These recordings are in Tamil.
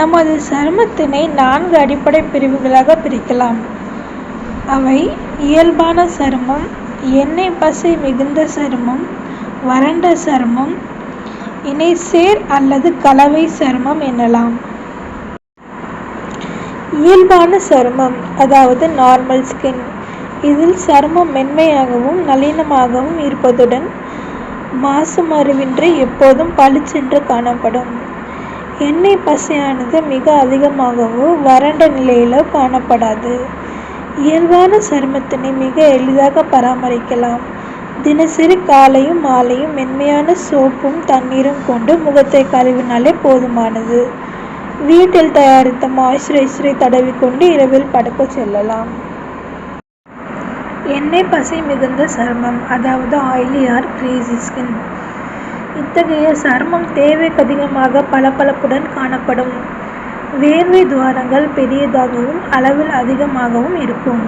நமது சருமத்தினை நான்கு அடிப்படை பிரிவுகளாக பிரிக்கலாம். அவை இயல்பான சருமம் எண்ணெய் பசை மிகுந்த சருமம் வறண்ட சருமம் இணைசேர் அல்லது கலவை சருமம் எனலாம். இயல்பான சருமம் அதாவது நார்மல் ஸ்கின் இதில் சருமம் மென்மையாகவும் நளினமாகவும் இருப்பதுடன் மாசுமருவின்றி எப்போதும் பளிச்சென்று காணப்படும். எண்ணெய் பசையானது மிக அதிகமாகவோ வறண்ட நிலையிலோ காணப்படாது. இயல்பான சருமத்தினை மிக எளிதாக பராமரிக்கலாம். தினசரி காலையும் மாலையும் மென்மையான சோப்பும் தண்ணீரும் கொண்டு முகத்தை கழுவினாலே போதுமானது. வீட்டில் தயாரித்த மாய்ஸ்சரைசரை தடவிக்கொண்டு இரவில் படுக்க செல்லலாம். எண்ணெய் பசை மிகுந்த சருமம் அதாவது ஆயிலி ஆர் கிரீசி ஸ்கின் இத்தகைய சருமம் தேவைக்கு அதிகமாக பளபளப்புடன் காணப்படும். வேர்வை துவாரங்கள் பெரியதாகவும் அளவில் அதிகமாகவும் இருக்கும்.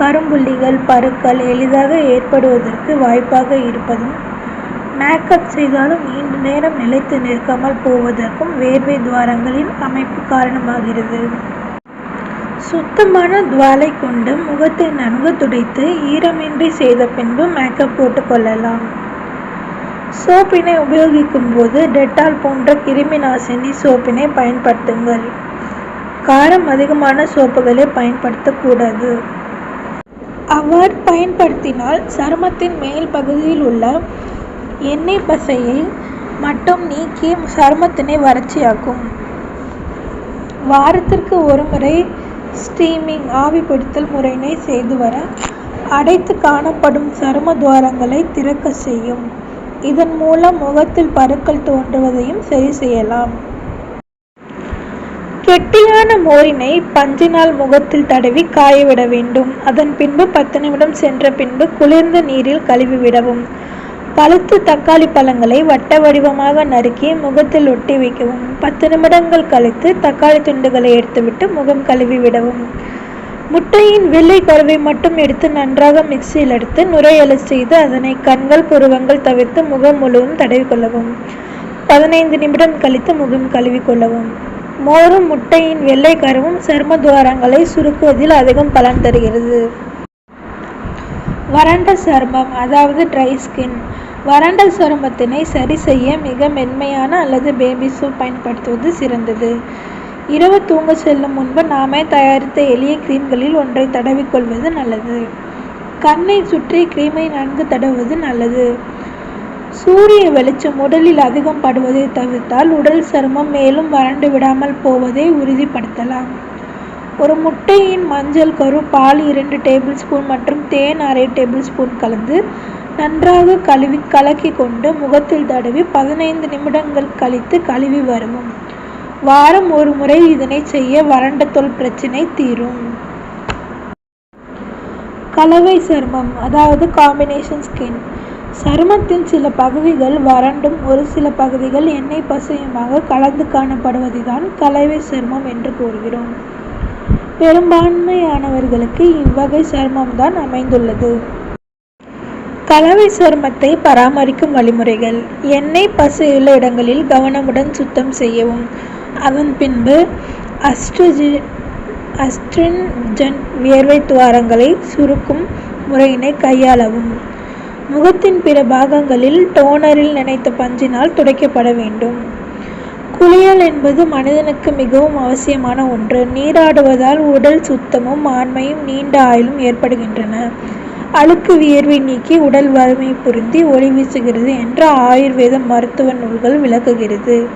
கரும்புள்ளிகள் பருக்கள் எளிதாக ஏற்படுவதற்கு வாய்ப்பாக இருப்பதும் மேக்கப் செய்தாலும் நீண்ட நேரம் நிலைத்து நிற்காமல் போவதற்கும் வேர்வை துவாரங்களின் அமைப்பு காரணமாகிறது. சுத்தமான துவாலை கொண்டு முகத்தை நன்கு துடைத்து ஈரமின்றி செய்த பின்பு மேக்கப் போட்டுக்கொள்ளலாம் சோப்பினை உபயோகிக்கும் போது டெட்டால் போன்ற கிருமி நாசினி சோப்பினை பயன்படுத்துங்கள். காரம் அதிகமான சோப்புகளை பயன்படுத்தக்கூடாது. அவ்வாறு பயன்படுத்தினால் சருமத்தின் மேல் பகுதியில் உள்ள எண்ணெய் பசையை மட்டும் நீக்கி சருமத்தினை வறட்சியாக்கும். வாரத்திற்கு ஒரு முறை ஸ்டீமிங் ஆவிப்படுத்தல் முறையினை செய்து வர அடைத்து காணப்படும் சரும துவாரங்களை திறக்க செய்யும். இதன் மூலம் முகத்தில் பருக்கள் தோன்றுவதையும் சரி செய்யலாம். கெட்டியான மோரினை பஞ்சினால் முகத்தில் தடவி காயவிட வேண்டும். அதன் பின்பு பத்து நிமிடம் சென்ற பின்பு குளிர்ந்த நீரில் கழுவி விடவும் பழுத்த தக்காளி பழங்களை வட்ட வடிவமாக நறுக்கி முகத்தில் ஒட்டி வைக்கவும். பத்து நிமிடங்கள் கழித்து தக்காளி துண்டுகளை எடுத்துவிட்டு முகம் கழுவி விடவும் முட்டையின் வெள்ளை கருவை மட்டும் எடுத்து நன்றாக மிக்சியில் எடுத்து நுரையலை செய்து அதனை கண்கள் புருவங்கள் தவிர்த்து முகம் முழுவதும் தடவிக்கொள்ளவும் பதினைந்து நிமிடம் கழித்து முகம் கழுவிக்கொள்ளவும் மோரும் முட்டையின் வெள்ளை கருவும் சரும துவாரங்களை சுருக்குவதில் அதிகம் பலன் தருகிறது. வறண்ட சருமம் அதாவது ட்ரை ஸ்கின் வறண்ட சருமத்தினை சரி செய்ய மிக மென்மையான அல்லது பேபி சோப் பயன்படுத்துவது சிறந்தது. இரவு தூங்க செல்லும் முன்பு நாமே தயாரித்த எளிய கிரீம்களில் ஒன்றை தடவிக்கொள்வது நல்லது. கண்ணை சுற்றி கிரீமை நன்கு தடவுவது நல்லது. சூரிய வெளிச்சம் உடலில் அதிகம் படுவதை தவிர்த்தால் உடல் சருமம் மேலும் வறண்டு விடாமல் போவதை உறுதிப்படுத்தலாம். ஒரு முட்டையின் மஞ்சள் கரு பால் இரண்டு டேபிள் ஸ்பூன் மற்றும் தேன் அரை டேபிள் ஸ்பூன் கலந்து நன்றாக கழுவி கலக்கி கொண்டு முகத்தில் தடவி பதினைந்து நிமிடங்கள் கழித்து கழுவி வருவோம். வாரம் ஒரு முறை இதனை செய்ய வறண்ட தோல் பிரச்சனை தீரும். கலவை சருமம் அதாவது காம்பினேஷன் ஸ்கின் சருமத்தின் சில பகுதிகள் வறண்டும் ஒரு சில பகுதிகள் எண்ணெய் பசையுமாக கலந்து காணப்படுவதுதான் கலவை சருமம் என்று கூறுகிறோம். பெரும்பான்மையானவர்களுக்கு இவ்வகை சருமம்தான் அமைந்துள்ளது. கலவை சருமத்தை பராமரிக்கும் வழிமுறைகள். எண்ணெய் பசையுள்ள இடங்களில் கவனமுடன் சுத்தம் செய்யவும் அதன் பின்பு அஸ்ட்ரஜி அஸ்ட்ரின்ஜென்ட் வியர்வை துவாரங்களை சுருக்கும் முறையினை கையாளவும். முகத்தின் பிற பாகங்களில் டோனரில் நினைத்த பஞ்சினால் துடைக்கப்பட வேண்டும். குளியல் என்பது மனிதனுக்கு மிகவும் அவசியமான ஒன்று. நீராடுவதால் உடல் சுத்தமும் ஆண்மையும் நீண்ட ஆயுளும் ஏற்படுகின்றன. அழுக்கு வியர்வை நீக்கி உடல் வறுமை புரிந்தி ஒளி வீசுகிறது என்று ஆயுர்வேத மருத்துவ நூல்கள் விளக்குகிறது.